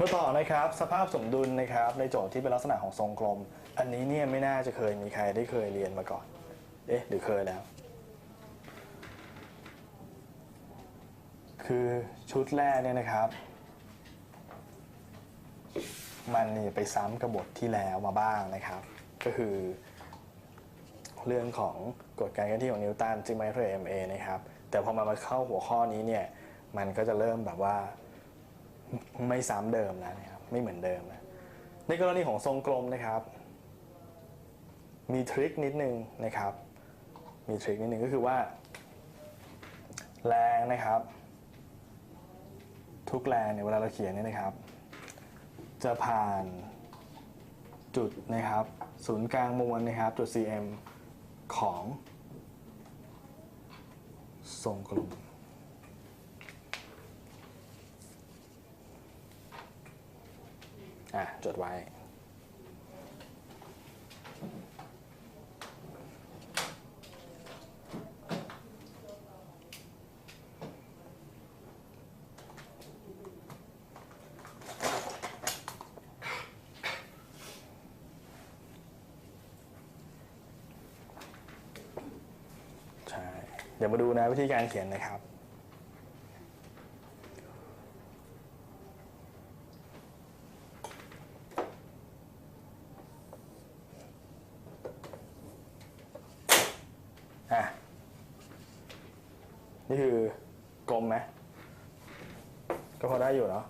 มาต่อนะครับสภาพสมดุลนะครับในโจทย์ที่เป็นลักษณะของทรงกลม อันนี้เนี่ยไม่น่าจะเคยมีใครได้เคยเรียนมาก่อน เอ๊ะหรือเคยแล้ว คือชุดแรกเนี่ยนะครับ มันนี่ไปซ้ำกับบทที่แล้วมาบ้างนะครับ ก็คือ เรื่องของกฎการเคลื่อนที่ของนิวตันจึงไม่เท่า ma นะครับแต่พอมามาเข้าหัวข้อนี้เนี่ยมันก็จะเริ่มแบบว่า ไม่ซ้ำเดิมแล้วนะครับ ไม่เหมือนเดิมนะในกรณีของทรงกลมนะครับ มีทริคนิดนึงนะครับ มีทริคนิดนึงก็คือว่า แรงนะครับ ทุกแรงเนี่ยเวลาเราเขียนเนี่ยนะครับ จะผ่านจุดนะครับ ศูนย์กลางมวลนะครับ จุด cm ของทรงกลม อะจดไว้ ใช่ เดี๋ยวมาดูนะวิธีการเขียนนะครับ นี่คือกลมไหมก็พอได้อยู่เนาะ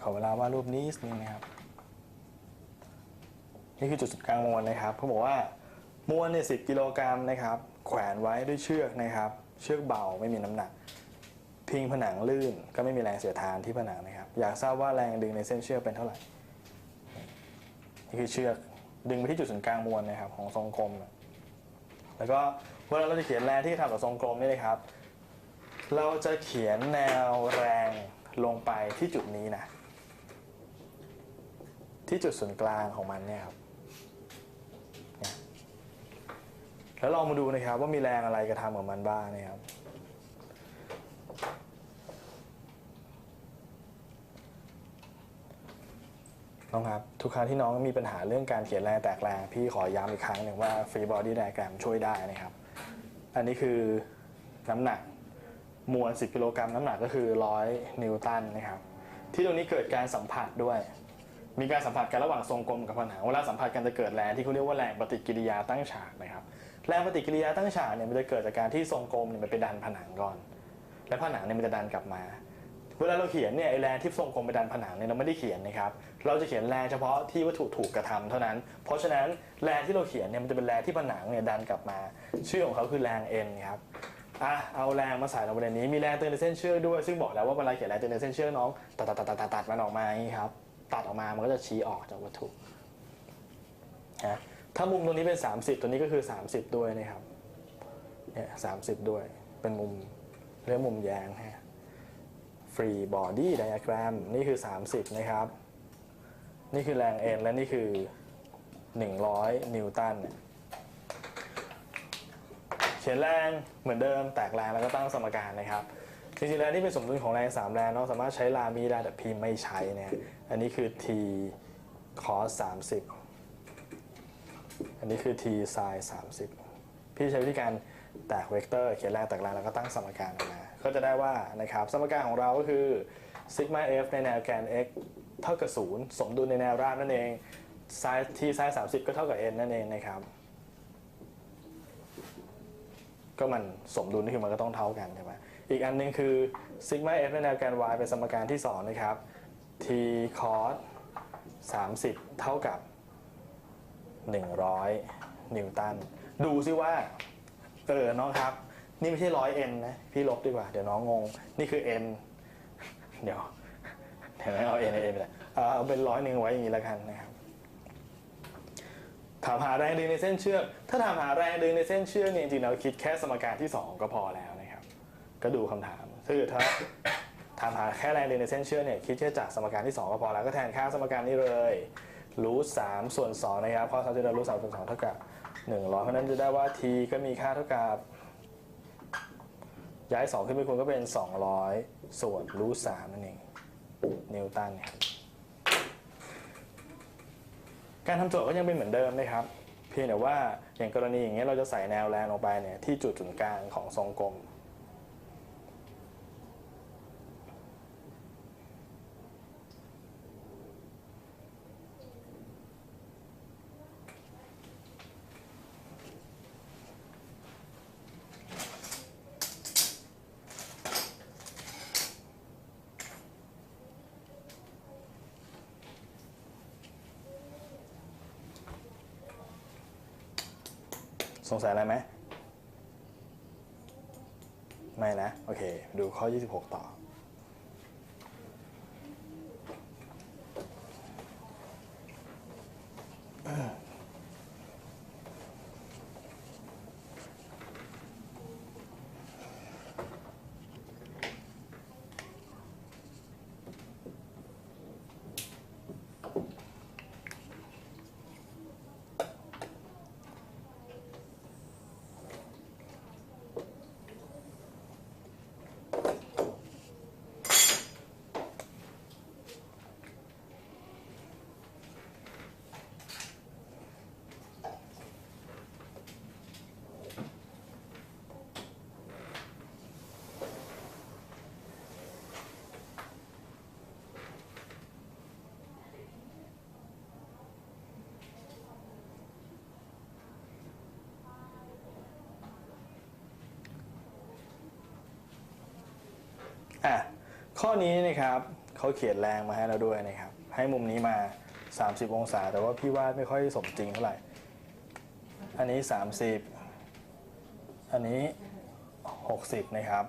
ขอเวลาวาดรูปนี้นิดนึงนะครับนี่คือจุดศูนย์กลางมวลนะครับเขาบอกว่ามวลเนี่ยสิกิโลกรัมนะครับ แขวนไว้ด้วยเชือกนะครับ เชือกเบาไม่มีน้ำหนัก พิงผนังลื่นก็ไม่มีแรงเสียดทานที่ผนังนะครับ อยากทราบว่าแรงดึงในเส้นเชือกเป็นเท่าไหร่ นี่คือเชือกดึงไปที่จุดศูนย์กลางมวลนะครับของทรงกลม แล้วก็เวลาเราจะเขียนแรงที่ทำกับทรงกลมนี่นะครับ เราจะเขียนแนวแรงลงไปที่จุดนี้นะ ที่จุดศูนย์กลางของมันเนี่ยครับแล้วลองมาดูนะครับว่ามีแรงอะไรกระทำกับมันบ้างนะครับ น้องครับ ทุกครั้งที่น้องมีปัญหาเรื่องการเขียนแรงแตกแรงพี่ขอย้ำอีกครั้งหนึ่งว่า free body diagram ช่วยได้นะครับ อันนี้คือน้ำหนักมวล 10 กิโลกรัมน้ำหนักก็คือ 100 นิวตันนะครับ ที่ตรงนี้เกิดการสัมผัสด้วย มีการสัมผัสกันระหว่างทรงกลมกับผนังเวลาสัมผัสกันจะเกิดแรงที่เขาเรียกว่าแรงปฏิกิริยาตั้งฉากนะครับ แรงปฏิกิริยาตั้งฉากเนี่ยมันจะเกิดจากการที่ทรงกลมเนี่ยมันไปดันผนังก่อน และผนังเนี่ยมันจะดันกลับมา เวลาเราเขียนเนี่ยไอแรงที่ทรงกลมไปดันผนังเนี่ยเราไม่ได้เขียนนะครับเราจะเขียนแรงเฉพาะที่วัตถุถูกกระทำเท่านั้น เพราะฉะนั้นแรงที่เราเขียนเนี่ยมันจะเป็นแรงที่ผนังเนี่ยดันกลับมา ชื่อของเขาคือแรง N ครับอะเอาแรงมาใส่ลงไปในนี้มีแรงตึงในเส้นเชือกด้วยซึ่งบอกแล้วว่าเวลาเขียนแรงตึงในเส้นเชือกน้องตัดตัดตัดตัดตัดตัดมันออกมาอย่างนี้ครับตัดออกมามันก็จะชี้ออกจากวัตถุนะถ้ามุมตรงนี้เป็น 30 ตัวนี้ก็คือ 30 ด้วยนะครับเนี่ยสามสิบด้วยเป็นมุมเรียกมุมแยงฮะ free body diagram นี่คือ 30 นะครับ นี่คือแรง N และนี่คือ 100 นิวตันเขียนแรงเหมือนเดิมแตกแรงแล้วก็ตั้งสมการนะครับจริงๆแล้วนี่เป็นสมดุลของแรง3แรงเนาะสามารถใช้ลามีได้แต่พีไม่ใช้เนี่ยอันนี้คือ t cos 30 อันนี้คือ t sin 30 พี่ใช้วิธีการแตกเวกเตอร์ เขียนแรงแตกแรงแล้วก็ตั้งสมการออกมา ก็จะได้ว่านะครับสมการของเราก็คือ sigma f ในแนวแกน x เท่ากับ 0 สมดุลในแนวราบนั่นเอง sin t sin 30 ก็เท่ากับ n นั่นเองนะครับ ก็มันสมดุลนี่คือมันก็ต้องเท่ากันใช่ไหมอีกอันหนึงคือ sigma f ในแนวแกน y เป็นสมการที่ 2 นะครับ t cos 30 เท่ากับ 100 นิวตัน ดูซิว่า เออน้องครับ นี่ไม่ใช่ร้อยเอ็นนะพี่ลบดีกว่า เดี๋ยวน้องงง นี่คือ n เดี๋ยวเดี๋ยวเอา n เ n ไปเลยเอาเป็นร้อยหนึ่งไว้อย่างนี้แล้วกันนะครับถามหาแรงดึงในเส้นเชือก ถ้าถามหาแรงดึงในเส้นเชือกเนี่ยจริงๆเราคิดแค่สมการที่ 2 ก็พอแล้วนะครับ ก็ดูคำถามถ้าเกิดถ้าถามหาแค่แรงดึงในเส้นเชือกเนี่ยคิดแค่จากสมการที่ 2 ก็พอแล้วก็แทนค่าสมการนี้เลยรูทสามส่วนสองนะครับข้อสามจะได้รูทสามส่วนสองเท่ากับหนึ่งร้อยเพราะนั้นจะได้ว่า t ก็มีค่าเท่ากับ ย้ายสองขึ้นไปคูณก็เป็น 200 ส่วนรูทสามนั่นเองนิวตันเนี่ยครับการทำโจทย์ก็ยังเป็นเหมือนเดิมนะครับ เพียงแต่ว่าอย่างกรณีอย่างเงี้ยเราจะใส่แนวแรงลงไปเนี่ยที่จุดศูนย์กลางของทรงกลม สงสัยอะไรไหม ไม่นะ โอเค ดูข้อ 26 ต่อ อะข้อนี้นะครับเขาเขียนแรงมาให้เราด้วยนะครับ ให้มุมนี้มา 30 องศา แต่ว่าพี่วาดไม่ค่อยสมจริงเท่าไหร่ อันนี้ 30 อันนี้ 60 นะครับ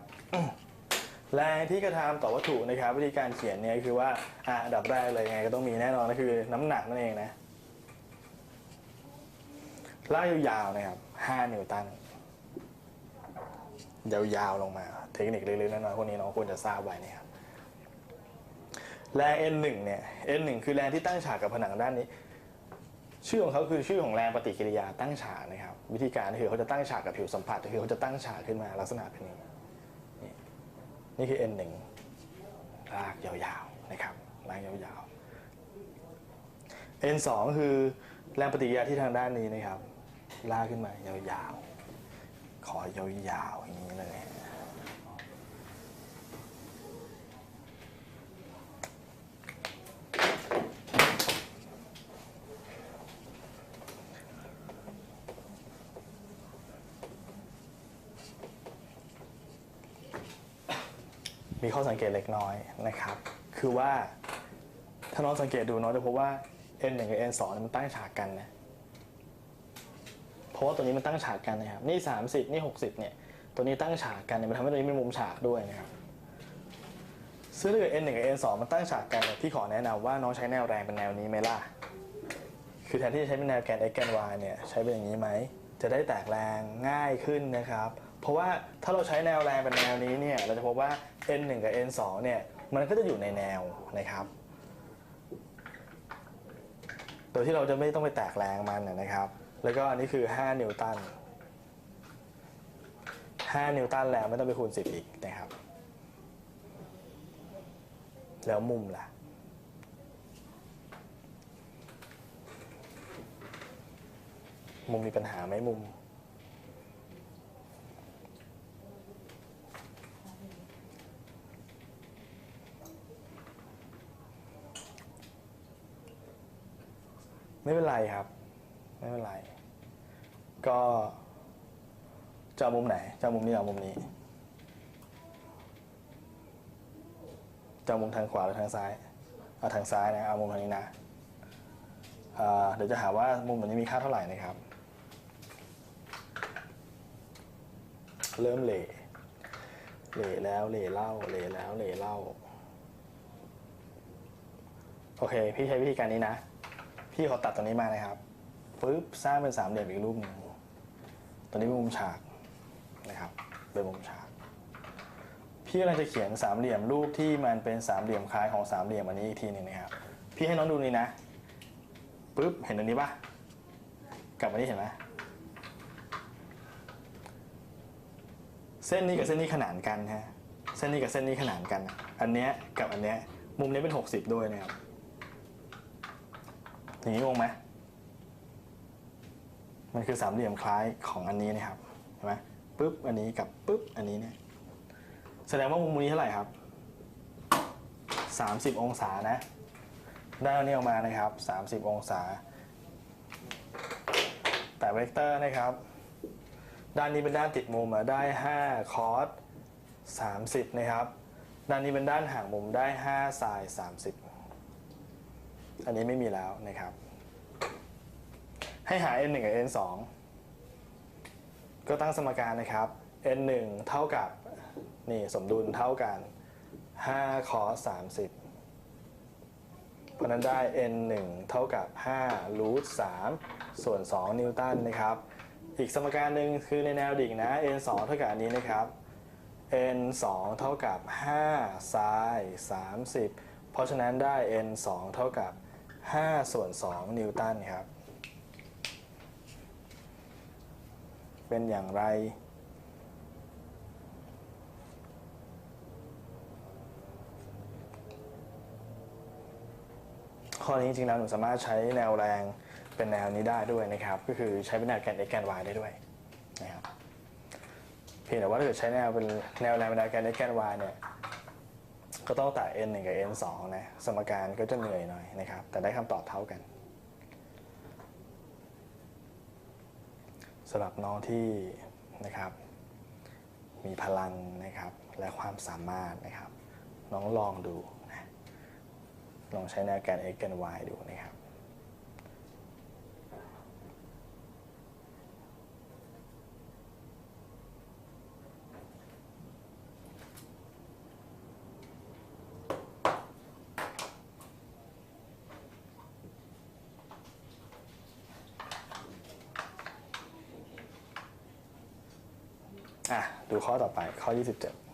แรงที่กระทำต่อวัตถุนะครับ วิธีการเขียนเนี่ยคือว่าอะดับแรกเลยไงก็ต้องมีแน่นอนก็คือน้ำหนักนั่นเองนะลากยาวๆนะครับ 5 นิวตัน ยาวๆลงมา เทคนิคเล็กๆน้อยๆพวกนี้น้องควรจะทราบไว้นะครับแรง N1 เนี่ย N1 คือแรงที่ตั้งฉากกับผนังด้านนี้ ชื่อของเขาคือชื่อของแรงปฏิกิริยาตั้งฉากนะครับ วิธีการคือเขาจะตั้งฉากกับผิวสัมผัสคือเขาจะตั้งฉากขึ้นมาลักษณะเป็นอย่างนี้นี่นี่คือ N1 ลากยาวๆนะครับลากยาวๆ N2 คือแรงปฏิกิริยาที่ทางด้านนี้นะครับลากขึ้นมายาวๆ ขอยาวๆอย่างนี้เลย มีข้อสังเกตเล็กน้อยนะครับ คือว่าถ้าน้องสังเกตดูน้องจะพบว่า N1 กับ N2 มันตั้งฉากกันนะ ราะว่าตัวนี้มันตั้งฉากกันนะครับ นี่ 30 นี่ 60 เนี่ย ตัวนี้ตั้งฉากกันเนี่ยมันทำให้ตัวนี้มีมุมฉากด้วยนะครับซึ่งถ้าเกิด N1 กับ N2 มันตั้งฉากกันเนี่ยพี่ขอแนะนำว่าน้องใช้แนวแรงเป็นแนวนี้ไหมล่ะ คือแทนที่จะใช้เป็นแนวแกน x แกน y เนี่ยใช้เป็นอย่างนี้ไหม จะได้แตกแรงง่ายขึ้นนะครับ เพราะว่าถ้าเราใช้แนวแรงเป็นแนวนี้เนี่ยเราจะพบว่า n1 กับ n2 เนี่ยมันก็จะอยู่ในแนวนะครับโดยที่เราจะไม่ต้องไปแตกแรงมันนะครับ แล้วก็อันนี้คือ 5 นิวตัน 5 นิวตันแรงไม่ต้องไปคูณ 10 อีกนะครับ แล้วมุมล่ะ มุมมีปัญหาไหมมุม ไม่เป็นไรครับ ไม่เป็นไร ก็จะมุมไหนจะมุมนี้เอามุมนี้จะมุมทางขวาหรือทางซ้ายเอาทางซ้ายนะเอามุมทางนี้นะเดี๋ยวจะหาว่ามุมแบบนี้มีค่าเท่าไหร่นะครับ เริ่มเหล่เหล่แล้วเหล่เล่าเหล่แล้วเหล่เล่าโอเค พี่ใช้วิธีการนี้นะ พี่ขอตัดตัวนี้มานะครับ ปึ๊บสร้างเป็นสามเหลี่ยมอีกรูปหนึ่งตัวนี้เป็นมุมฉากนะครับเป็นมุมฉาก พี่กำลังจะเขียนสามเหลี่ยมรูปที่มันเป็นสามเหลี่ยมคล้ายของสามเหลี่ยมอันนี้อีกทีหนึ่งนะครับพี่ให้น้องดูนี่นะปุ๊บเห็นตรงนี้ปะกลับมานี่เห็นไหมเส้นนี้กับเส้นนี้ขนานกันฮะเส้นนี้กับเส้นนี้ขนานกัน อันเนี้ยกับอันเนี้ยมุมนี้เป็น 60 ด้วยนะครับอย่างนี้งงไหม มันคือสามเหลี่ยมคล้ายของอันนี้นะครับเห็นไหมปุ๊บอันนี้กับปุ๊บอันนี้เนี่ยแสดงว่ามุมนี้เท่าไหร่ครับ 30 องศานะ ได้อันนี้ออกมานะครับ 30 องศา แต่เวกเตอร์นะครับ ด้านนี้เป็นด้านติดมุมอะได้ 5 คอส30 นะครับ ด้านนี้เป็นด้านห่างมุมได้5ไซน์30 อันนี้ไม่มีแล้วนะครับ ให้หา n 1กับ n 2ก็ตั้งสมการนะครับ n 1เท่ากับนี่สมดุลเท่ากัน5คอส30 เพราะนั้นได้ n 1เท่ากับ5รูท3ส่วน 2 นิวตันนะครับ อีกสมการหนึ่งคือในแนวดิ่งนะ n 2เท่ากับอันนี้นะครับ n 2เท่ากับ5ไซน์30 เพราะฉะนั้นได้ n 2เท่ากับ5ส่วน 2 นิวตันครับ เป็นอย่างไร ข้อนี้จริงๆแล้วหนูสามารถใช้แนวแรงเป็นแนวนี้ได้ด้วยนะครับ ก็คือใช้เป็นแนวแกน x แกน y ได้ด้วยนะครับเพียงแต่ว่าถ้าเกิดใช้แนวเป็นแนวแรงเป็นแนวแกน x แกน y เนี่ยก็ต้องตัด n 1กับ n 2นะสมการก็จะเหนื่อยหน่อยนะครับ แต่ได้คำตอบเท่ากัน สำหรับน้องที่นะครับ มีพลังนะครับและความสามารถนะครับ น้องลองดูนะลองใช้แนวแกน x แกน y ดูนะครับ อะดูข้อต่อไปข้อ 27